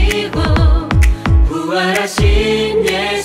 하시고 부활하신 예수